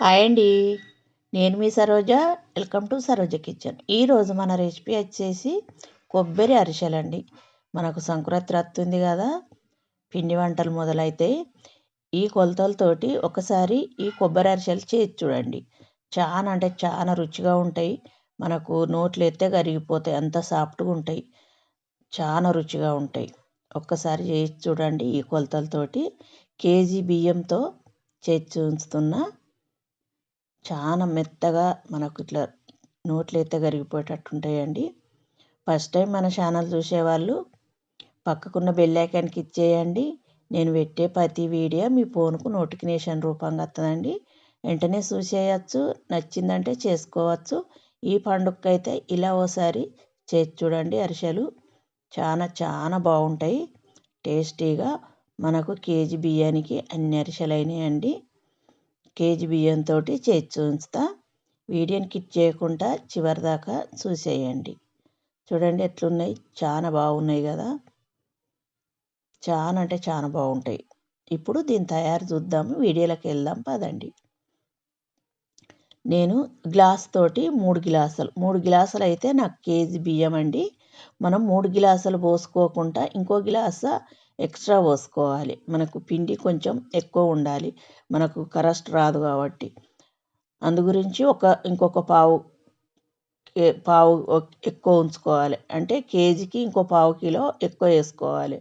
Hi అండి. నేను మీ Saroja. Welcome to Saroja kitchen ఈరోజు మన రెసిపీ వచ్చేసి కొబ్బరి అరిసెలండి. మనకు సంక్రాంతి వస్తుంది కదా. పిండి వంటలు మొదలైతే ఈ కొలతలతోటి ఒకసారి ఈ కొబ్బరి అరిసెలు చేసి చూడండి. చాలా అంటే చాలా రుచిగా ఉంటాయి. మనకు నోట్లు ఎత్తే కరిగిపోతాయి. అంత సాఫ్ట్గా ఉంటాయి. చాలా రుచిగా ఉంటాయి. ఒక్కసారి చేసి చూడండి ఈ కొలతలతోటి. కేజీ బియ్యంతో చేసి ఉంచుతున్నా చాలా మెత్తగా మనకు ఇట్లా నోట్లు అయితే కరిగిపోయేటట్టు ఉంటాయండి ఫస్ట్ టైం మన ఛానల్ చూసేవాళ్ళు పక్కకున్న బెల్ ఐకాన్కి ఇచ్చేయండి నేను పెట్టే ప్రతి వీడియో మీ ఫోన్కు నోటిఫికేషన్ రూపంగా వస్తుందండి. వెంటనే చూసేయచ్చు నచ్చిందంటే చేసుకోవచ్చు. ఈ పండుగకైతే ఇలా ఓసారి చేసి చూడండి అరిసెలు చాలా చాలా బాగుంటాయి. టేస్టీగా మనకు కేజీ బియ్యానికి అన్ని అరిసెలు అయినాయండి కేజీ బియ్యంతో చేసి ఉంచుతా. వీడియోని కిట్ చేయకుండా చివరి దాకా చూసేయండి. చూడండి ఎట్లున్నాయి. చాలా బాగున్నాయి కదా. చాలా అంటే చాలా బాగుంటాయి. ఇప్పుడు దీని తయారు చూద్దాము. వీడియోలోకి వెళ్దాం. పదండి. నేను గ్లాస్ తోటి మూడు గ్లాసులు. మూడు గ్లాసులు అయితే నాకు కేజీ బియ్యం అండి. మనం మూడు గ్లాసులు పోసుకోకుండా ఇంకో గ్లాసు ఎక్స్ట్రా పోసుకోవాలి. మనకు పిండి కొంచెం ఎక్కువ ఉండాలి. మనకు కరస్ట్ రాదు కాబట్టి. అందు గురించి ఒక ఇంకొక పావు పావు ఎక్కువ ఉంచుకోవాలి. అంటే కేజీకి ఇంకో పావు కిలో ఎక్కువ వేసుకోవాలి.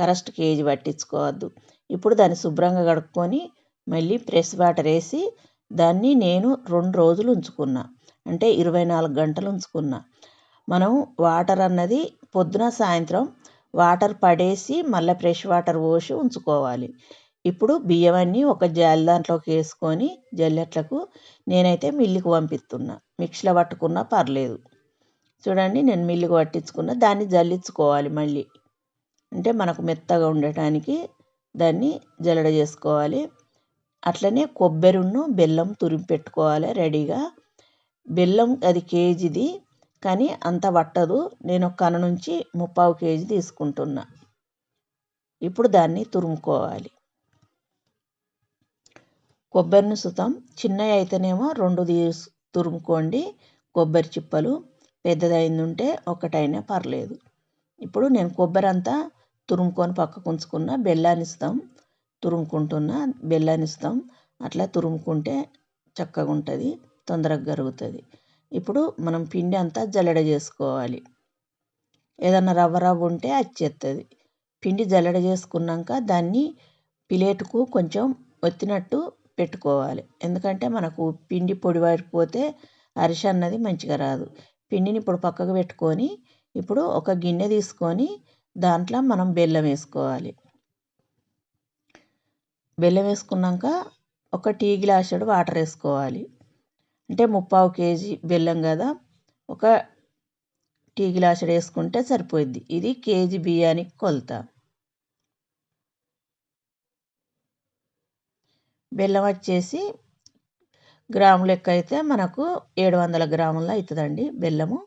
కరస్ట్ కేజీ పట్టించుకోవద్దు. ఇప్పుడు దాన్ని శుభ్రంగా కడుక్కొని మళ్ళీ ప్రెస్ వాటర్ వేసి దాన్ని నేను రెండు రోజులు ఉంచుకున్నా. అంటే ఇరవై నాలుగు గంటలు ఉంచుకున్నా. మనం వాటర్ అన్నది పొద్దున సాయంత్రం వాటర్ పడేసి మళ్ళీ ఫ్రెష్ వాటర్ పోసి ఉంచుకోవాలి. ఇప్పుడు బియ్యం అన్నీ ఒక జాలి దాంట్లోకి వేసుకొని జల్లెట్లకు నేనైతే మిల్లుకు పంపిస్తున్నా. మిక్సీలో పట్టుకున్నా పర్లేదు. చూడండి నేను మిల్లుకు పట్టించుకున్న. దాన్ని జల్లించుకోవాలి మళ్ళీ. అంటే మనకు మెత్తగా ఉండటానికి దాన్ని జల్లడ చేసుకోవాలి. అట్లనే కొబ్బరిను బెల్లం తురిమి పెట్టుకోవాలి రెడీగా. బెల్లం అది కేజీది కానీ అంత పట్టదు నేను ఒక కన నుంచి ముప్పావు కేజీ తీసుకుంటున్నా. ఇప్పుడు దాన్ని తురుముకోవాలి. కొబ్బరిని సుతం. చిన్నవి అయితేనేమో రెండు తీసు తురుముకోండి. కొబ్బరి చిప్పలు. పెద్దదైంది ఉంటే ఒకటైనా పర్లేదు. ఇప్పుడు నేను కొబ్బరి అంతా తురుముకొని పక్కకు ఉంచుకున్న బెల్లాన్ని ఇస్తాం తురుముకుంటున్న బెల్లాన్ని ఇస్తాం అట్లా తురుముకుంటే చక్కగా ఉంటుంది తొందరగా కరుగుతుంది ఇప్పుడు మనం పిండి అంతా జల్లెడ చేసుకోవాలి. ఏదన్నా రవ్వ రవ్వ ఉంటే అచ్చేస్తుంది పిండి జల్లెడ చేసుకున్నాక దాన్ని ప్లేటుకు కొంచెం ఒత్తినట్టు పెట్టుకోవాలి. ఎందుకంటే మనకు పిండి పొడి పడిపోతే అరిసె అన్నది మంచిగా రాదు. పిండిని ఇప్పుడు పక్కకు పెట్టుకొని ఇప్పుడు ఒక గిన్నె తీసుకొని దాంట్లో మనం బెల్లం వేసుకోవాలి. బెల్లం వేసుకున్నాక ఒక టీ గ్లాసుడు వాటర్ వేసుకోవాలి. అంటే ముప్పావు కేజీ బెల్లం కదా ఒక టీ గ్లాసుడు వేసుకుంటే సరిపోద్ది ఇది కేజీ బియ్యానికి కొలత. బెల్లం వచ్చేసి గ్రాము లెక్క అయితే మనకు ఏడు వందల గ్రాముల అవుతుందండి బెల్లము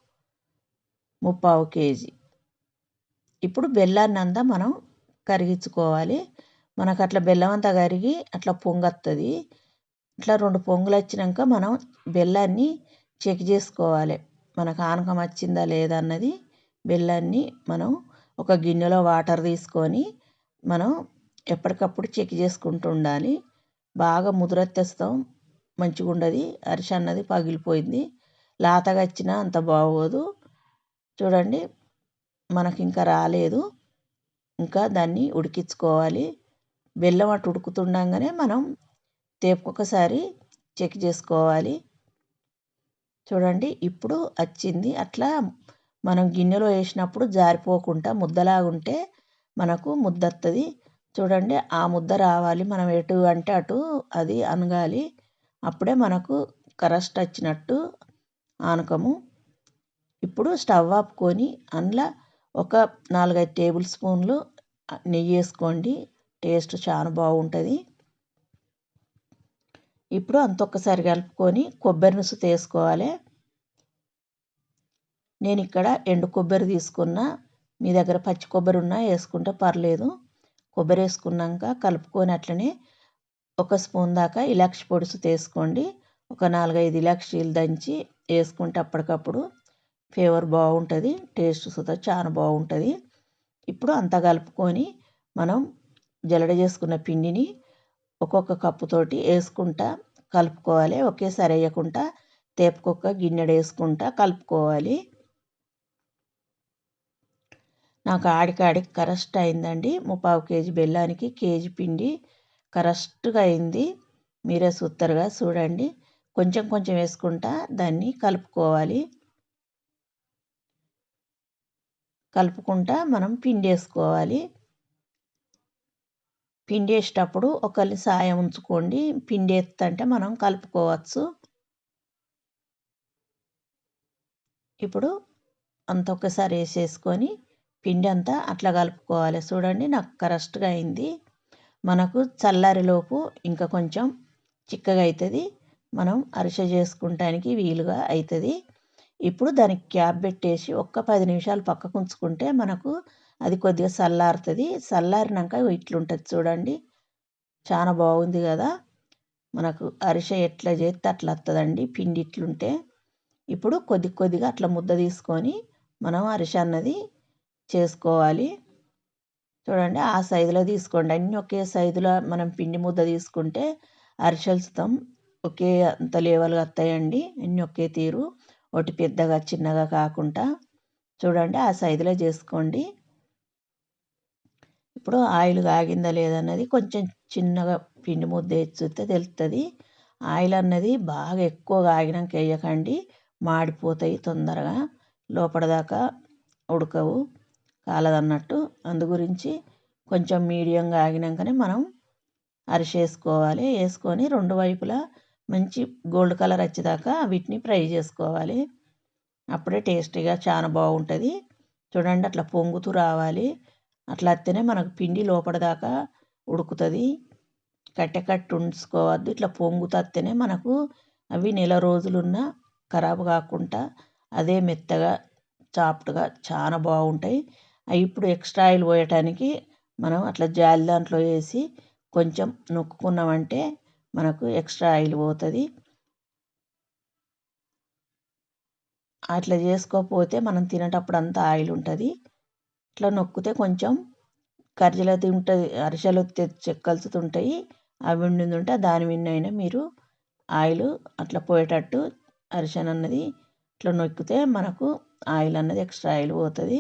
ముప్పావు కేజీ. ఇప్పుడు బెల్లాన్ని అంతా మనం కరిగించుకోవాలి. మనకు అట్లా బెల్లం అంతా కరిగి అట్లా పొంగొస్తుంది ఇట్లా రెండు పొంగులు వచ్చినాక మనం బెల్లాన్ని చెక్ చేసుకోవాలి. మనకు ఆనకం వచ్చిందా లేదా అన్నది బెల్లాన్ని మనం ఒక గిన్నెలో వాటర్ తీసుకొని మనం ఎప్పటికప్పుడు చెక్ చేసుకుంటూ ఉండాలి. బాగా ముదురెత్తేస్తాం మంచిగా ఉండదు అరిసె అన్నది పగిలిపోయింది. లాతగా వచ్చినా అంత బాగోదు. చూడండి మనకి ఇంకా రాలేదు. ఇంకా దాన్ని ఉడికించుకోవాలి. బెల్లం అటు ఉడుకుతుండగానే మనం తేపుకొకసారి చెక్ చేసుకోవాలి. చూడండి ఇప్పుడు వచ్చింది. అట్లా మనం గిన్నెలో వేసినప్పుడు జారిపోకుండా ముద్దలాగుంటే మనకు ముద్ద వస్తుంది చూడండి ఆ ముద్ద రావాలి. మనం ఎటు అంటే అటు అది అనగాలి అప్పుడే మనకు కరస్ట్ వచ్చినట్టు ఆనకము. ఇప్పుడు స్టవ్ ఆపుకొని అందులో ఒక నాలుగైదు టేబుల్ స్పూన్లు నెయ్యి వేసుకోండి. టేస్ట్ చాలా బాగుంటుంది. ఇప్పుడు అంత ఒక్కసారి కలుపుకొని కొబ్బరి నుసు తీసుకోవాలి. నేను ఇక్కడ ఎండు కొబ్బరి తీసుకున్న మీ దగ్గర పచ్చి కొబ్బరి ఉన్నా వేసుకుంటే పర్లేదు. కొబ్బరి వేసుకున్నాక కలుపుకొని అట్లనే ఒక స్పూన్ దాకా ఇలాక్షి పొడుసు తీసుకోండి. ఒక నాలుగైదు ఇలాక్షీలు దంచి వేసుకుంటే అప్పటికప్పుడు ఫ్లేవర్ బాగుంటుంది టేస్ట్ సుతా చాలా బాగుంటుంది. ఇప్పుడు అంతా కలుపుకొని మనం జల్లడ చేసుకున్న పిండిని ఒక్కొక్క కప్పుతోటి వేసుకుంటా కలుపుకోవాలి. ఒకేసారి వేయకుండా తేపుకొక్క గిన్నెడు వేసుకుంటా కలుపుకోవాలి. నాకు ఆడికాడికి కరెక్ట్ అయిందండి. ముప్పావు కేజీ బెల్లానికి కేజీ పిండి కరెస్ట్గా అయింది. మీరే సూత్తరుగా చూడండి. కొంచెం కొంచెం వేసుకుంటా దాన్ని కలుపుకోవాలి. కలుపుకుంటా మనం పిండి వేసుకోవాలి. పిండి వేసేటప్పుడు ఒకరిని సాయం ఉంచుకోండి. పిండి ఎత్తంటే మనం కలుపుకోవచ్చు. ఇప్పుడు అంత ఒకసారి వేసేసుకొని పిండి అంతా అట్లా కలుపుకోవాలి. చూడండి నాకు కరెక్ట్గా అయింది. మనకు చల్లారిలోపు ఇంకా కొంచెం చిక్కగా అవుతుంది మనం అరిసె చేసుకుంటానికి వీలుగా అవుతుంది ఇప్పుడు దానికి క్యాప్ పెట్టేసి ఒక్క పది నిమిషాలు పక్కకు ఉంచుకుంటే మనకు అది కొద్దిగా చల్లారుతుంది చల్లారినాక ఇట్లుంటుంది చూడండి. చాలా బాగుంది కదా. మనకు అరిసె ఎట్లా చేస్తే అట్లా వస్తుందండి పిండి ఇట్లుంటే ఇప్పుడు కొద్ది కొద్దిగా అట్లా ముద్ద తీసుకొని మనం అరిసె అన్నది చేసుకోవాలి. చూడండి ఆ సైజులో తీసుకోండి. అన్నీ ఒకే సైజులో మనం పిండి ముద్ద తీసుకుంటే అరిసెలుస్తాం ఒకే అంత లేవల్గా వస్తాయండి అన్నీ ఒకే తీరు. ఒకటి పెద్దగా చిన్నగా కాకుండా చూడండి ఆ సైజులో చేసుకోండి. ఇప్పుడు ఆయిల్ కాగిందా లేదన్నది కొంచెం చిన్నగా పిండి ముద్ద వేసి చూస్తే తెలుస్తుంది ఆయిల్ అన్నది బాగా ఎక్కువ కాగినాక వేయకండి. మాడిపోతాయి తొందరగా. లోపలదాకా ఉడకవు. కాలదన్నట్టు. అందు గురించి కొంచెం మీడియంగా ఆగినాకనే మనం అరిసె వేసుకోవాలి వేసుకొని రెండు వైపులా మంచి గోల్డ్ కలర్ వచ్చేదాకా వీటిని ఫ్రై చేసుకోవాలి. అప్పుడే టేస్టీగా చాలా బాగుంటుంది. చూడండి అట్లా పొంగుతూ రావాలి. అట్లా వస్తేనే మనకు పిండి లోపల దాకా ఉడుకుతుంది. కట్టె కట్టు ఉంచుకోవద్దు. ఇట్లా పొంగుతేనే మనకు అవి నెల రోజులున్న ఖరాబ్ కాకుండా అదే మెత్తగా సాఫ్ట్గా చాలా బాగుంటాయి. అవి ఇప్పుడు ఎక్స్ట్రా ఆయిల్ పోయటానికి మనం అట్లా జాలి దాంట్లో వేసి కొంచెం నొక్కుకున్నామంటే మనకు ఎక్స్ట్రా ఆయిల్ పోతుంది. అట్లా చేసుకోకపోతే మనం తినేటప్పుడు అంతా ఆయిల్ ఉంటుంది. ఇట్లా నొక్కితే కొంచెం కర్జీలు ఉంటుంది అరిసెలు చెక్కలుతుంటాయి అవి ఉంటే దాని మీద అయినా మీరు ఆయిల్ అట్లా పోయేటట్టు అరిసెను అన్నది ఇట్లా నొక్కితే మనకు ఆయిల్ అన్నది ఎక్స్ట్రా ఆయిల్ పోతుంది.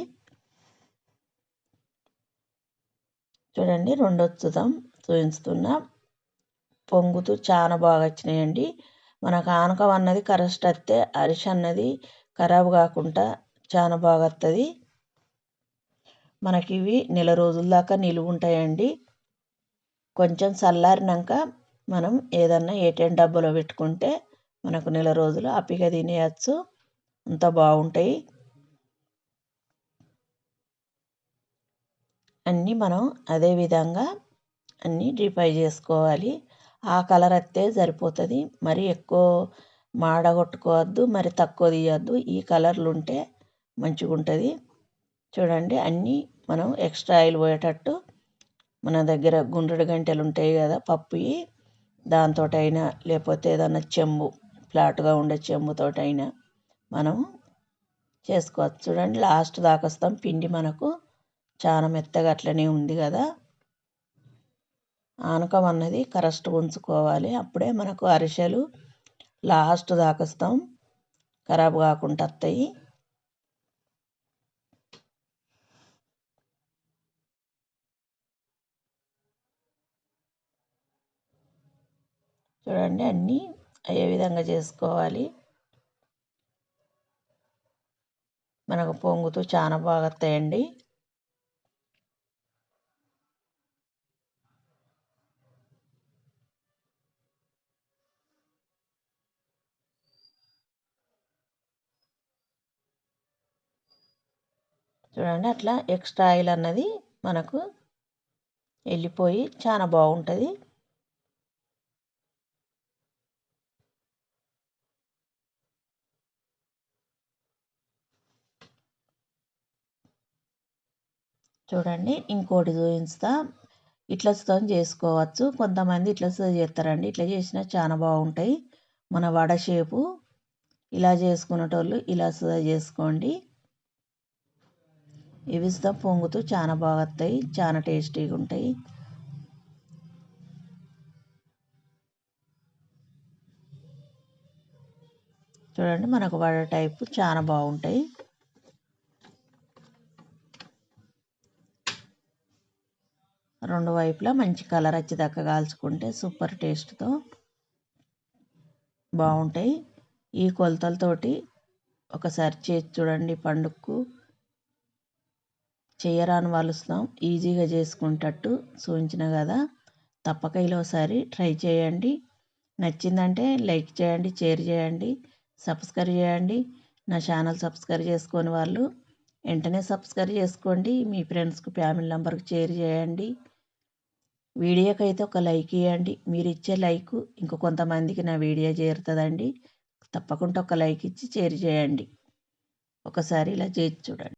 చూడండి రెండు వచ్చుతాం చూపిస్తున్నా పొంగుతూ చాలా బాగా వచ్చినాయండి. మనకు ఆనకం అన్నది కరెక్ట్ వస్తే అరిసె అన్నది ఖరాబ్ కాకుండా చాలా బాగా వస్తుంది మనకి ఇవి నెల రోజుల దాకా నిలువ ఉంటాయండి. కొంచెం చల్లారినాక మనం ఏదన్నా ఏటీఎం డబ్బాలో పెట్టుకుంటే మనకు నెల రోజులు అప్పిక తినేయచ్చు. అంత బాగుంటాయి. అన్నీ మనం అదే విధంగా అన్నీ డ్రీఫ్రై చేసుకోవాలి. ఆ కలర్ వస్తే సరిపోతుంది. మరి ఎక్కువ మాడగొట్టుకోవద్దు మరి తక్కువ తీయద్దు. ఈ కలర్లు ఉంటే మంచిగా ఉంటుంది చూడండి అన్నీ మనం ఎక్స్ట్రా ఆయిల్ పోయేటట్టు మన దగ్గర గుండ్రడి గంటెలు ఉంటాయి కదా పప్పువి దాంతో అయినా లేకపోతే ఏదన్నా చెంబు ఫ్లాట్గా ఉండే చెంబుతోటైనా మనం చేసుకోవచ్చు. చూడండి లాస్ట్ దాకా వస్తాం. పిండి మనకు చాలా మెత్తగా అట్లనే ఉంది కదా. ఆనకం అన్నది కరెక్ట్ ఉంచుకోవాలి. అప్పుడే మనకు అరిసెలు లాస్ట్ దాకొస్తాం ఖరాబ్ కాకుండా వస్తాయి చూడండి అన్నీ అయ్యే విధంగా చేసుకోవాలి. మనకు పొంగుతూ చాలా బాగా వస్తాయండి. చూడండి అట్లా ఎక్స్ట్రా ఆయిల్ అన్నది మనకు వెళ్ళిపోయి చాలా బాగుంటుంది. చూడండి ఇంకోటి చూపిస్తా. ఇట్లతో చేసుకోవచ్చు. కొంతమంది ఇట్లతో చేస్తారండి. ఇట్లా చేసినా చాలా బాగుంటాయి. మన వడ షేపు. ఇలా చేసుకునేటోళ్ళు ఇలా సుధా చేసుకోండి. ఇవి సుతం పొంగుతూ చాలా బాగా వస్తాయి. చాలా టేస్టీగా ఉంటాయి. చూడండి మనకు వడ టైపు చాలా బాగుంటాయి. రెండు వైపులా మంచి కలర్ వచ్చేదాకా కాల్చుకుంటే సూపర్ టేస్ట్తో బాగుంటాయి ఈ కొలతలతోటి ఒకసారి చేసి చూడండి పండుగకు. చేయరాని వాళ్ళు ఈజీగా చేసుకునేటట్టు చూపించిన కదా. తప్పక ఇలా ఒకసారి ట్రై చేయండి. నచ్చిందంటే లైక్ చేయండి షేర్ చేయండి సబ్స్క్రైబ్ చేయండి. నా ఛానల్ సబ్స్క్రైబ్ చేసుకొని వాళ్ళు వెంటనే సబ్స్క్రైబ్ చేసుకోండి. మీ ఫ్రెండ్స్కి ఫ్యామిలీ మెంబర్కి షేర్ చేయండి. వీడియోకి అయితే ఒక లైక్ ఇవ్వండి మీరు ఇచ్చే లైక్ ఇంకో కొంతమందికి నా వీడియో చేరుతుందండి. తప్పకుండా ఒక లైక్ ఇచ్చి షేర్ చేయండి. ఒకసారి ఇలా చేసి చూడండి.